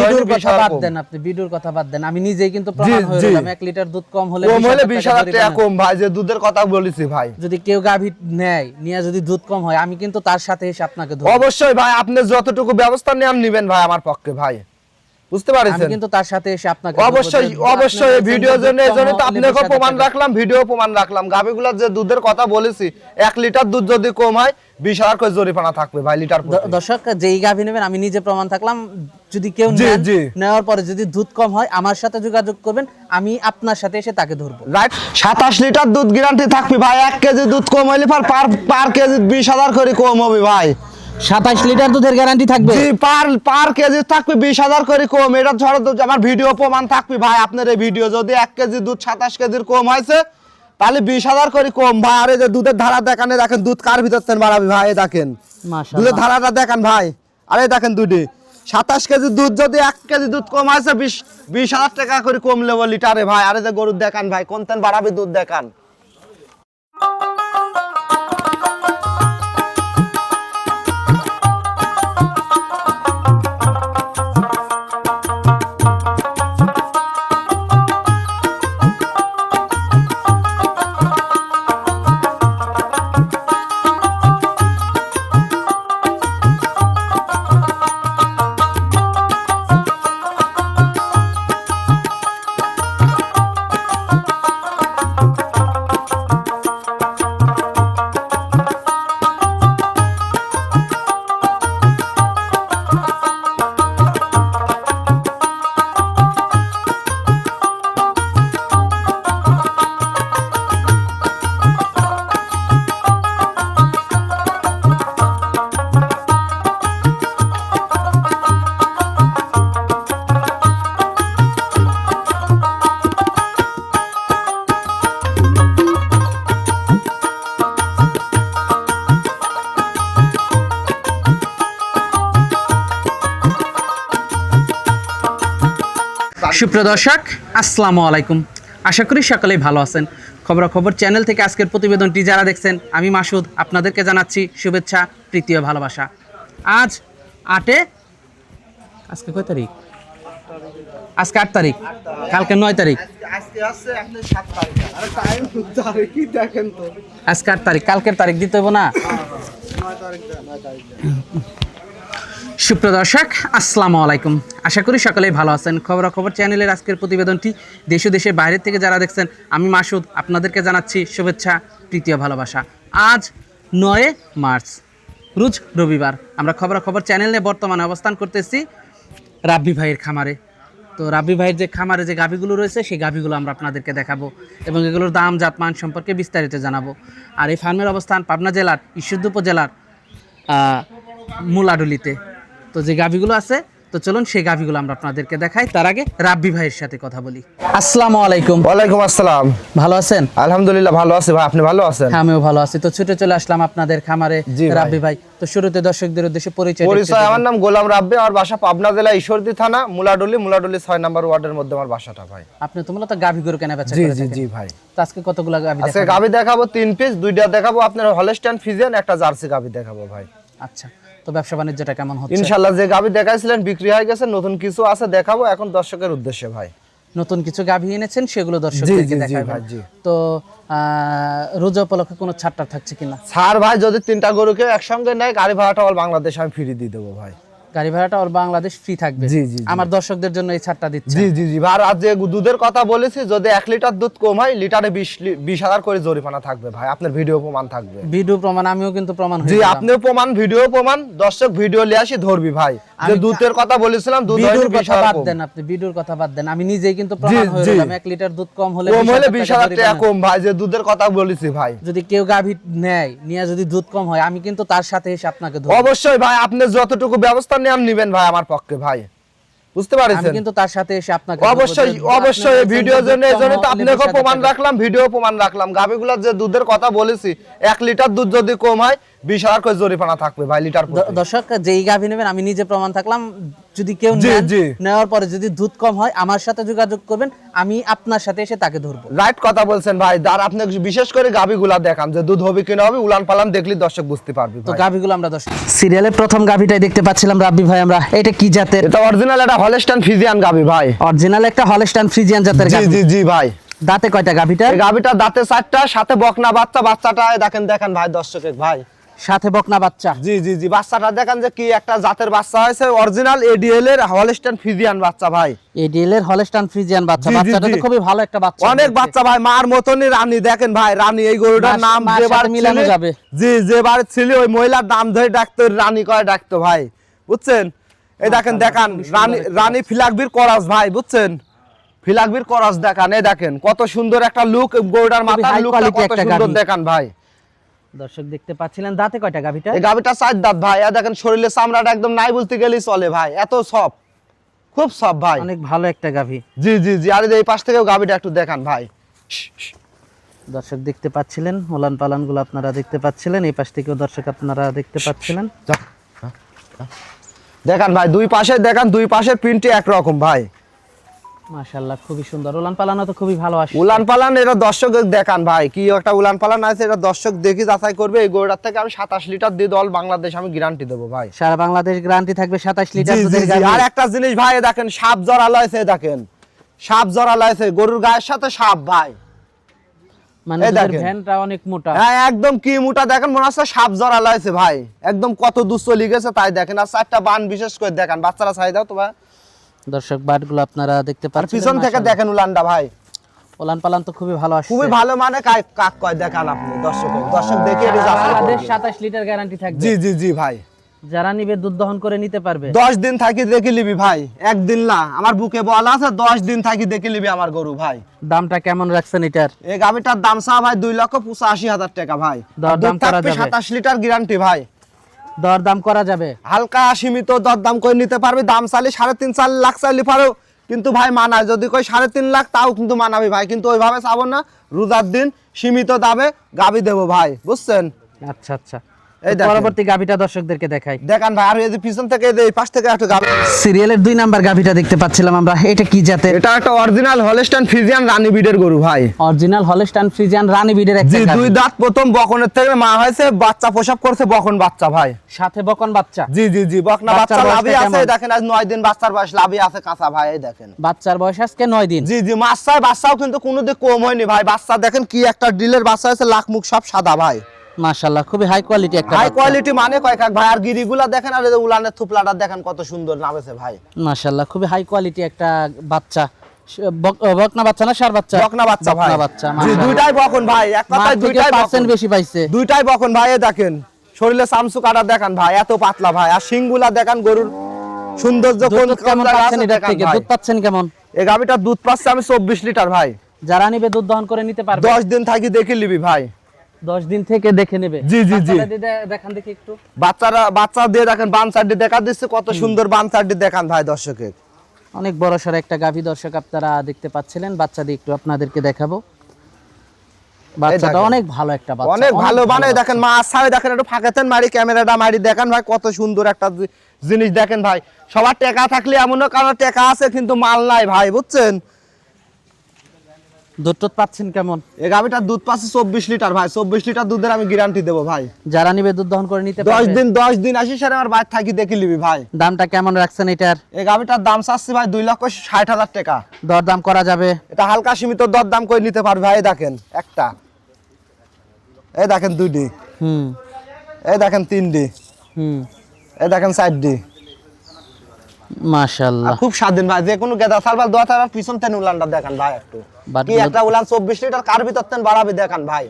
হয়নি কথা বাদ দেন আপনি বিডুর কথা বাদ দেন। আমি নিজেই কিন্তু প্রমাণ হয়ে গেলাম এক লিটার দুধ কম হলে কম হলে হাজার টাকা হাজার টাকা জরিমানা। কম। ভাই যে দুধের কথা বলেছি ভাই। যদি কেউ গাভী নেয় নিয়ে যদি দুধ কম হয় আমি কিন্তু তার সাথে এসে আপনাকে অবশ্যই ভাই আপনি যতটুকু ব্যবস্থা নেন নিবেন ভাই আমার পক্ষে ভাই। বুঝতে আমি পারছেন কিন্তু তার সাথে এসে আপনাকে অবশ্যই অবশ্যই ভিডিও জন্য দুধ জন্য কম তো আপনাকে প্রমাণ রাখলাম ভিডিও প্রমাণ রাখলাম। গাভিগুলার যে দুধের কথা বলেছি এক লিটার দুধ যদি কম হয় বিশ হাজার করে জরিমানা থাকবে ভাই লিটার দর্শক যেই গাভী নেবেন আমি নিজে প্রমাণ থাকলাম। যদি কেউ নেন, নেওয়ার পরে যদি দুধ কম হয় আমার সাথে যোগাযোগ করবেন আমি আপনার সাথে এসে তাকে ধরবো। রাইট সাতাশ লিটার দুধ গ্যারান্টি থাকবে ভাই এক কেজি দুধ কম হইলে পার পার পার কেজি বিশ হাজার করে কম হবে ভাই। সাতাশ লিটার দুধের গ্যারান্টি থাকবে? জি পার পার কেজি থাকবে বিশ হাজার করে কম। এটা ধরো আমার ভিডিও প্রমাণ থাকবে। ভাই আপনার এই ভিডিও যদি এক কেজি দুধ সাতাশ কেজির কম হয়েছে তাহলে বিশ হাজার করে কম। ভাই আরে যে দুধের ধারা দেখানে দেখেন দুধ কার ভিতর থেকে বাড়াবে? ভাই এই দেখেন। মাশাআল্লাহ। দুধের ধারাটা দেখেন ভাই। আরে দেখেন দুটি সাতাশ কেজি দুধ যদি এক কেজি দুধ কম হয়েছে বিশ বিশ হাজার টাকা করে কম লেবো লিটারে ভাই। আরে যে গরুর দেখান ভাই কোন তেন বাড়াবে দুধ দেখান? সুপ্রিয় দর্শক, আসসালামু আলাইকুম। আশা করি সকলেই ভালো আছেন। খবরাখবর চ্যানেল থেকে আজকের প্রতিবেদনটি যারা দেখছেন, আমি মাসুদ আপনাদেরকে জানাচ্ছি শুভেচ্ছা প্রীতীয় ভালোবাসা। আজ আটে আজকে কয় তারিখ? আজকে আট তারিখ। কালকে নয় তারিখ। আজকে আট তারিখ। কালকের তারিখ দিতে হবে না? নয় তারিখ দেন নয় তারিখ সুপ্রিয় দর্শক, আসসালামু আলাইকুম। আশা করি সকলেই ভালো আছেন। খবরাখবর চ্যানেলের আজকের প্রতিবেদনটি দেশ ও দেশের বাইরের থেকে যারা দেখছেন, আমি মাসুদ আপনাদেরকে জানাচ্ছি শুভেচ্ছা তৃতীয় ভালোবাসা। আজ নয় মার্চ, রোজ রবিবার। আমরা খবরাখবর চ্যানেল বর্তমানে অবস্থান করতেছি রাব্বি ভাইয়ের খামারে। তো রাব্বি ভাইয়ের যে খামারে যে গাভিগুলো রয়েছে, সেই গাভিগুলো আমরা আপনাদেরকে দেখাবো এবং এগুলোর দাম, জাত, মান সম্পর্কে বিস্তারিত জানাব। আর এই ফার্মের অবস্থান পাবনা জেলার, ঈশ্বরদী উপজেলার মুলাডুলিতে। তো যে গাভিগুলো আছে তো চলুন সেই গাভিগুলো আমরা আপনাদেরকে দেখাই। তার আগে রাব্বি ভাইয়ের সাথে কথা বলি। আসসালামু আলাইকুম। ওয়ালাইকুম আসসালাম। ভালো আছেন? আলহামদুলিল্লাহ ভালো আছি ভাই। আপনি ভালো আছেন? হ্যাঁ আমিও ভালো আছি। তো ছুটে চলে আসলাম আপনাদের খামারে রাব্বি ভাই। তো শুরুতে দর্শকদের উদ্দেশ্যে পরিচয় পরিচয় আমার নাম গোলাম রাব্বি। আমার বাসা পাবনা জেলা ঈশ্বরদী থানা মুলাডলি। মুলাডলি ছয় নম্বর ওয়ার্ডের মধ্যে আমার বাসাটা ভাই। আপনি তো মূলত গাভি গরু কেনা বেচা জি জি জি ভাই। তো আজকে কতগুলো গাভি আজকে দেখাবেন? গাবি দেখাবো তিন পিস দুইটা দেখাবো। আপনার হলস্টাইন ফিজিয়ান একটা জার্সি গাবি দেখাবো ভাই। আচ্ছা। তো ব্যবসা বাণিজ্যটা কেমন হচ্ছে? ইনশাল্লাহ যে গাবি দেখাইছিলেন বিক্রি হয়ে গেছে নতুন কিছু আছে দেখাবো। এখন দর্শকের উদ্দেশ্যে ভাই। নতুন কিছু গাভী এনেছেন সেগুলো দর্শকদেরকে দেখাবেন তো আহ, রোজা উপলক্ষে কোনো ছাড়টা থাকছে কিনা? স্যার ভাই যদি তিনটা গরুকে একসঙ্গে নেয় গাড়ি ভাড়াটা অল বাংলাদেশ আমি ফ্রি দিয়ে দেবো ভাই। গাড়ি ভাড়াটা অল বাংলাদেশ ফ্রি থাকবে। জি, জি। আমার দর্শকদের জন্য এই ছাড়টা দিচ্ছে। জি জি জি। আর যে দুধের কথা বলেছি যদি এক লিটার দুধ কম হয় লিটারে বিশ বিশ হাজার করে জরিমানা থাকবে ভাই। আপনার ভিডিও প্রমাণ থাকবে। ভিডিও প্রমাণ আমিও কিন্তু প্রমাণ জি। আপনিও প্রমাণ ভিডিও প্রমাণ। দর্শক ভিডিও নিয়ে আসি ধরবি ভাই। যে দুধের কথা বলেছিলাম দুধ ভিডিওর কথা বাদ দেন আপনি ভিডিওর কথা বাদ দেন। আমি নিজেই কিন্তু প্রমাণ হয়ে গেলাম লিটার দুধ কম হলে কম হলে হাজার বিশ টাকা হাজার টাকা কম ভাই যে দুধের কথা বলেছি ভাই। যদি কেউ গাভী নেয় নিয়ে যদি দুধ কম হয় আমি কিন্তু তার সাথে এসে আপনাকে ধরবো। অবশ্যই ভাই আপনি যতটুকু ব্যবস্থা নেন নিবেন ভাই আমার পক্ষে ভাই। বুঝতে পারছেন? কিন্তু তার সাথে এসে আপনাকে অবশ্যই অবশ্যই ভিডিও জন্য এজন্য জন্য তো আপনাকে প্রমাণ রাখলাম ভিডিও প্রমাণ রাখলাম। গাবিগুলার যে দুধের কথা বলেছি এক লিটার দুধ যদি কম হয় বিশ হাজার করে জরিমানা থাকবে ভাই লিটার দর্শক যেই গাভী নেবেন আমি নিজে প্রমাণ থাকলাম। যদি কেউ। নেওয়ার পরে যদি দুধ কম হয় আমার সাথে যোগাযোগ করবেন আমি আপনার সাথে এসে তাকে ধরবো। রাইট কথা বলছেন ভাই আর আপনি বিশেষ করে গাবিগুলা দেখান যে দুধ হবে কিনা হবে উলান পালান দেখলি দর্শক বুঝতে পারবি তো। গাভীগুলো আমরা দর্শক সিরিয়ালের প্রথম গাভীটাই দেখতে পাচ্ছিলাম রাব্বি ভাই আমরা। এটা কি জাতের? এটা অরিজিনাল একটা হলস্টাইন ফিজিয়ান গাবি ভাই। অরিজিনাল একটা হলস্টাইন ফ্রিজিয়ান জাতের জি জি জি ভাই। দাঁতে কয়টা গাভীটা গাবিটা দাঁতে চারটা সাথে বকনা বাচ্চা বাচ্চাটা দেখেন দেখেন ভাই দর্শকে ভাই। সাথে বকনা বাচ্চা। জি জি জি। বাচ্চাটা দেখেন যে কি একটা জাতের বাচ্চা হয়েছে। অরিজিনাল এডিএল এর হলস্টাইন ফিজিয়ান বাচ্চা ভাই। এডিএল এর হলস্টাইন ফ্রিজিয়ান বাচ্চা। বাচ্চাটা তো। খুবই ভালো একটা বাচ্চা। অনেক বাচ্চা ভাই। মার মতনই রানী। দেখেন ভাই রানী। এই গরুটার নাম যেবার মিলানো যাবে। জি যেবার ছিল ওই মহিলার নাম ধরে ডাকতো রানী করে ডাকতো ভাই। বুঝছেন? এই দেখেন দেখান রানী রানী ফিলাকবির করাস ভাই। বুঝছেন? ফিলাকবির করাস দেখান এই দেখেন। কত সুন্দর একটা লুক গরুটার মাথার লুকটা কত সুন্দর। দেখান ভাই। দর্শক দেখতে পাচ্ছিলেন দাঁতে কয়টা গাভীটা? এই গাবিটা চার দাঁত ভাই আর দেখেন শরীরে চামড়াটা একদম নাই বলতে গেলেই চলে ভাই এত সব খুব সব ভাই। অনেক ভালো একটা গাভী। জি জি জি আর এই পাশ থেকেও গাবিটা একটু দেখান ভাই। দর্শক দেখতে পাচ্ছিলেন ওলান পালানগুলো আপনারা দেখতে পাচ্ছিলেন এই পাশ থেকেও দর্শক আপনারা দেখতে পাচ্ছিলেন। দেখান ভাই দুই পাশে দেখান দুই পাশের প্রিন্টই একরকম ভাই। মাশাল্লাহ খুবই সুন্দর। ওলান পালানো তো খুবই ভালো আসে উলান পালান এটা দর্শক দেখান ভাই কি একটা উলান পালান আছে এটা দর্শক দেখি যাচাই করবে এই গরুটার থেকে আমি সাতাশ লিটার দিয়ে দল বাংলাদেশ আমি গ্যারান্টি দেবো ভাই। সারা বাংলাদেশ গ্যারান্টি থাকবে সাতাশ লিটার জি, জি, দুধের। আর একটা জিনিস ভাই দেখেন সাপ জড়ালো আছে দেখেন। সাপ আছে গরুর গায়ের সাথে সাপ ভাই। মানে ভ্যানটা অনেক মোটা। হ্যাঁ একদম কি মোটা দেখেন মনে হচ্ছে সাপ জড়ালো আছে ভাই। একদম কত দূর চলে গেছে তাই দেখেন আর চারটা বান বিশেষ করে দেখেন বাচ্চারা চাই দাও তো ভাই। দর্শক বাটগুলো আপনারা দেখতে পাচ্ছেন পিছন থেকে দেখেন উলানটা ভাই। ওলান পালান তো খুবই ভালো আসে খুবই ভালো মানে কাক কাক কয় দেখান আপনি দর্শক দর্শক দেখে এটি বাংলাদেশ করবে। সাতাশ লিটার গ্যারান্টি থাকবে। জি জি জি ভাই। যারা নিবে দুধ দহন করে নিতে পারবে। দশ দিন থাকি দেখে নিবি ভাই। একদিন না আমার বুকে বল আছে দশ দিন থাকি দেখে নিবি আমার গরু ভাই। দামটা কেমন রাখছেন এটার? এই গাভিটার দাম চা ভাই দুই লক্ষ পঁচাশি হাজার টাকা ভাই। দাম করা যাবে। সাতাশ লিটার গ্যারান্টি ভাই। দর দাম করা যাবে। হালকা সীমিত দরদাম করে নিতে পারবে দাম চালি সাড়ে তিন চার লাখ চাইলে পারো। কিন্তু ভাই মানায়। যদি কই সাড়ে তিন লাখ তাও কিন্তু মানাবি ভাই। কিন্তু ওইভাবে চাবো না। রোজার দিন সীমিত দামে গাবি দেবো ভাই। বুঝছেন? আচ্ছা আচ্ছা। পরবর্তী গাভিটা দর্শকদেরকে দেখাই। দেখান ভাই আর এই যে পিছন থেকে এই পাশ থেকে একটা গাবি সিরিয়ালের দুই নাম্বার গাভিটা দেখতে পাচ্ছিলাম আমরা। এটা কি জাতের? এটা একটা অরিজিনাল হলস্টাইন ফিজিয়ান রানী বিডের গরু ভাই। অরিজিনাল হলস্টাইন ফ্রিজিয়ান রানী বিডের একটা জি দুই দাঁত প্রথম বকনের থেকে মা হয়েছে বাচ্চা প্রসব করছে বকন বাচ্চা ভাই। সাথে বকন বাচ্চা। জি জি জি বকনা বাচ্চা লাভি আছে দেখেন আজ নয় দিন বাচ্চার বয়স লাভি আছে কাঁচা ভাই এই দেখেন। বাচ্চার বয়স আজকে নয় দিন। জি জি বাচ্চায় বাচ্চাও কিন্তু কোনো দিক কম হয়নি ভাই বাচ্চা দেখেন কি একটা ডিলের বাচ্চা আছে লাখ মুখ সব সাদা ভাই। মাশাআল্লাহ খুবই হাই কোয়ালিটি একটা হাই কোয়ালিটি মানে কয় কাক ভাই আর গিরিগুলা দেখেন আর উলানের থুপলাটা দেখেন কত সুন্দর নামেছে ভাই। মাশাআল্লাহ খুবই হাই কোয়ালিটি একটা বাচ্চা। বকনা বাচ্চা না সার বাচ্চা? বকনা বাচ্চা ভাই। বকনা বাচ্চা দুইটাই বকন ভাই এক কথায় দুইটাই পার্সেন্ট বেশি পাইছে। দুইটাই বকন ভাই দেখেন শরীরে সামসু কাটা দেখান ভাই এত পাতলা ভাই আর শিংগুলা দেখান গরুর সৌন্দর্য কোন দুধ কেমন পাচ্ছেন দেখান থেকে? দুধ পাচ্ছেন কেমন? এই গাভিটার দুধ পাচ্ছে আমি চব্বিশ লিটার ভাই। যারা নিবে দুধ দহন করে নিতে পারবে। দশ দিন থাকি দেখে নিবি ভাই। দশ দিন থেকে দেখে নেবে। জি, জি, জি। দেখান দেখি একটু। বাচ্চারা বাচ্চা দিয়ে দেখেন সাইডে দেখা দিচ্ছে কত সুন্দর সাইডে দেখান ভাই দর্শকের। অনেক বড় সড় একটা গাভী দর্শক আপনারা দেখতে পাচ্ছিলেন। বাচ্চা দিয়ে একটু আপনাদেরকে দেখাবো। বাচ্চাটা অনেক ভালো একটা বাচ্চা অনেক ভালো মানে দেখেন মা দেখেন একটু ফাঁকাতেন মারি ক্যামেরাটা মারি দেখেন ভাই কত সুন্দর একটা জিনিস দেখেন ভাই। সবার টাকা থাকলে এমনও কারও টাকা আছে কিন্তু মাল নাই ভাই বুঝছেন? দুধ পাচ্ছেন কেমন? এই গাভিটার দুধ পাচ্ছে চব্বিশ লিটার ভাই। চব্বিশ লিটার দুধের আমি গ্যারান্টি দেবো ভাই। যারা নিবে দুধ দহন করে নিতে দশ দিন দশ দিন আসি স্যার আমার বাইর থাকি দেখে নিবি ভাই। দামটা কেমন রাখছেন এটার? এই গাভিটার দাম চাচ্ছি ভাই দুই লক্ষ ষাট হাজার টাকা। দরদাম করা যাবে? এটা হালকা সীমিত দর দাম করে নিতে পারবে ভাই দেখেন একটা। এই দেখেন দুইটি। হুম। এই দেখেন তিনটি। হুম। এই দেখেন চারটি। মাশাআল্লাহ। খুব স্বাধীন ভাই যে কোনো গেদা সালবাল দোয়া তার পিছন তেন উলানটা দেখান ভাই একটু। কি একটা উলান চব্বিশ লিটার কার ভিতর তেন বাড়াবি দেখান ভাই।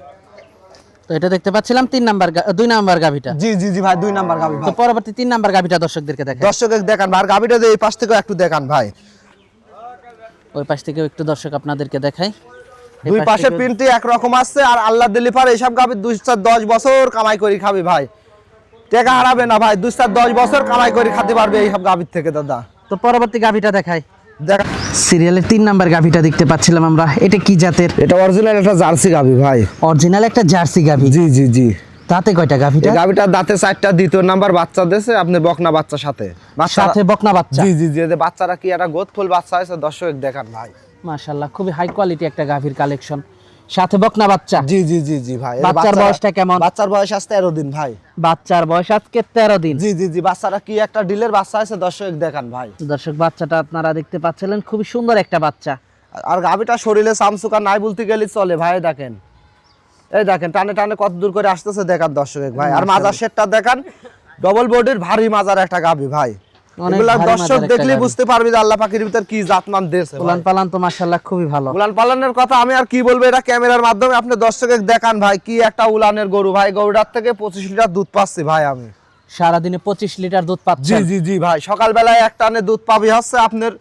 তো এটা দেখতে পাচ্ছিলাম তিন নাম্বার দুই নাম্বার গাভিটা। জি জি জি ভাই দুই নাম্বার গাবি তো পরবর্তী তিন নাম্বার গাভিটা দর্শকদেরকে দেখে দর্শক দেখান ভাই গাবিটা যে এই পাশ থেকে একটু দেখান ভাই। ওই পাশ থেকেও একটু দর্শক আপনাদেরকে দেখাই। দুই পাশে প্রিন্টই একরকম আছে আর আল্লাহ দিলিফার এইসব গাবি দুই চার দশ বছর কামাই করি খাবি ভাই। টাকা হারাবে না ভাই দুই চার দশ বছর কামাই করে খাতে পারবে এইসব গাভীর থেকে দাদা। তো পরবর্তী গাভিটা দেখাই। দেখা সিরিয়ালের তিন নাম্বার গাভিটা দেখতে পাচ্ছিলাম আমরা। এটা কি জাতের? এটা অরিজিনাল একটা জার্সি গাবি ভাই। অরিজিনাল একটা জার্সি গাভি। জি জি জি। তাতে কয়টা গাভিটা? এই গাভিটার দাঁতে চারটা দ্বিতীয় নাম্বার বাচ্চা দিয়েছে আপনি বকনা বাচ্চার সাথে। সাথে বকনা বাচ্চা। জি জি জি বাচ্চারা কি একটা গোদ ফুল বাচ্চা হয়েছে দর্শক দেখান ভাই। মাশাআল্লাহ খুবই হাই কোয়ালিটি একটা গাভির কালেকশন সাথে বকনা বাচ্চা। জি জি জি জি ভাই। বাচ্চার বয়সটা কেমন? বাচ্চার বয়স আসতে তেরো দিন ভাই। বাচ্চার বয়স আজকে তেরো দিন। জি জি জি বাচ্চারা কি একটা ডিলের বাচ্চা হয়েছে দর্শক দেখান ভাই। দর্শক বাচ্চাটা আপনারা দেখতে পাচ্ছিলেন খুবই সুন্দর একটা বাচ্চা। আর গাভিটা শরীরে সামসুকা নাই বলতে গেলে চলে ভাই দেখেন। এই দেখেন টানে টানে কত দূর করে আসতেছে দেখার দর্শক ভাই। আর মাজার সেটটা দেখান ডবল বডির ভারী মাজার একটা গাভি ভাই। দর্শক মাজার একটা দেখলেই গাভী। বুঝতে পারবি যে আল্লাহ পাখির ভিতর কি জাতমান দিয়েছে উলান পালান তো মাশাআল্লাহ খুবই ভালো। উলান পালানের কথা আমি আর কি বলব এটা ক্যামেরার মাধ্যমে আপনি দর্শকে দেখান ভাই কি একটা উলানের গরু ভাই গরুটার থেকে পঁচিশ লিটার দুধ পাচ্ছি ভাই আমি। সারাদিনে পঁচিশ লিটার দুধ জি জি জি ভাই সকালবেলায় এক টানে দুধ পাবি হচ্ছে আপনার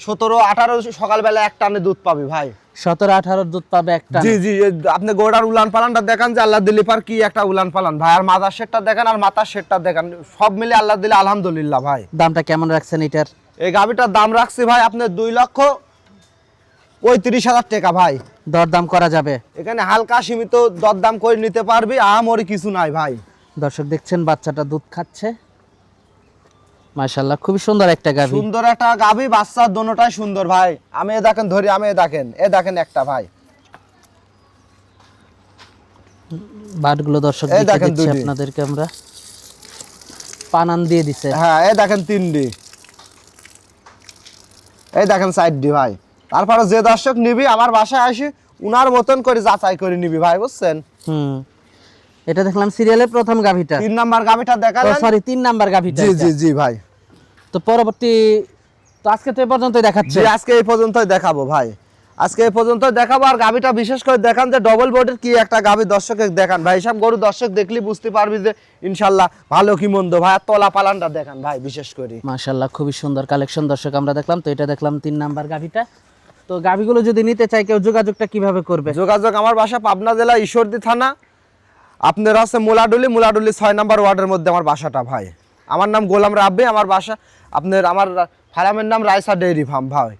সতেরো আঠারো সকালবেলা এক টানে দুধ পাবি ভাই। সতেরো আঠারো দুধ পাবে একটা জি জি আপনি গোড়ার উলান পালানটা দেখান যে আল্লাহ দিলি পার কি একটা উলান পালান। ভাই আর মাথার শেটটা দেখান আর মাথার শেটটা দেখান। সব মিলে আল্লাহ দিলে আলহামদুলিল্লাহ ভাই। দামটা কেমন রাখছেন এটার? এই গাভিটার দাম রাখছি ভাই আপনার দুই লক্ষ পঁয়ত্রিশ হাজার টাকা ভাই। দরদাম করা যাবে। এখানে হালকা সীমিত দরদাম করে নিতে পারবি আমরি কিছু নাই ভাই। দর্শক দেখছেন বাচ্চাটা দুধ খাচ্ছে। মাশাআল্লাহ খুবই সুন্দর একটা গাভী। সুন্দর একটা গাভি বাচ্চা দোনোটাই সুন্দর ভাই। আমি এ দেখেন ধরি আমি এ দেখেন এ দেখেন একটা ভাই। বাটগুলো দর্শক দিচ্ছি। আপনাদেরকে আমরা। পানান দিয়ে দিছে। হ্যাঁ এই দেখেন তিনডি এই দেখেন সাইডডি ভাই। তারপরে যে দর্শক নিবি আমার বাসায় আসি উনার মতন করে যাচাই করে নিবি ভাই বুঝছেন? হুম। এটা দেখলাম সিরিয়ালের প্রথম গাভীটা। তিন নাম্বার গাভিটা দেখালেন? সরি তিন নাম্বার গাভীটা জি জি জি ভাই। তো পরবর্তী তো আজকে তো এ পর্যন্তই দেখাচ্ছে। আজকে এই পর্যন্তই দেখাবো ভাই। আজকে এই পর্যন্ত দেখাবো আর গাভিটা বিশেষ করে দেখান যে ডবল বোর্ডের কি একটা গাভি দর্শকে দেখান। ভাই সব গরু দর্শক দেখলি বুঝতে পারবি যে ইনশাল্লাহ ভালো কি মন্দ। ভাই আর তলা পালানটা দেখান ভাই বিশেষ করে। মাশাআল্লাহ খুবই সুন্দর কালেকশন দর্শক আমরা দেখলাম। তো এটা দেখলাম তিন নাম্বার গাভীটা তো গাভীগুলো যদি নিতে চাই কেউ যোগাযোগটা কীভাবে করবে? যোগাযোগ আমার বাসা পাবনা জেলা ঈশ্বরদী থানা। আপনার আছে মুলাডুলি মুলাডুলি ছয় নাম্বার ওয়ার্ডের মধ্যে আমার বাসাটা ভাই। আমার নাম গোলাম রাব্বি আমার বাসা আপনার আমার ফার্মের নাম রাইসা ডেইরি ফার্ম ভাই।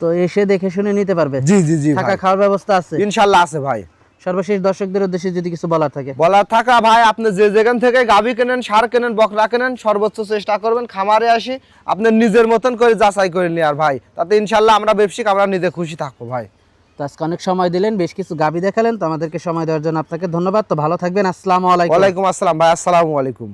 তো এসে দেখে শুনে নিতে পারবে? জি জি জি থাকা খাওয়ার ব্যবস্থা আছে? ইনশাল্লাহ আছে ভাই। সর্বশেষ দর্শকদের উদ্দেশ্যে যদি কিছু বলার থাকে। বলার থাকা ভাই আপনি যে যেখান থেকে গাভি কেনেন সার কেনেন বকরা কেনেন সর্বোচ্চ চেষ্টা করবেন খামারে আসি আপনি নিজের মতন করে যাচাই করে নেওয়ার ভাই। তাতে ইনশাল্লাহ আমরা ব্যবসায়িক আমরা নিজে খুশি থাকব ভাই। তো আজকে অনেক সময় দিলেন বেশ কিছু গাভী দেখালেন তো আমাদেরকে সময় দেওয়ার জন্য আপনাকে ধন্যবাদ। তো ভালো থাকবেন আসসালামু আলাইকুম। ওয়ালাইকুম আসসালাম ভাই আসসালামু আলাইকুম।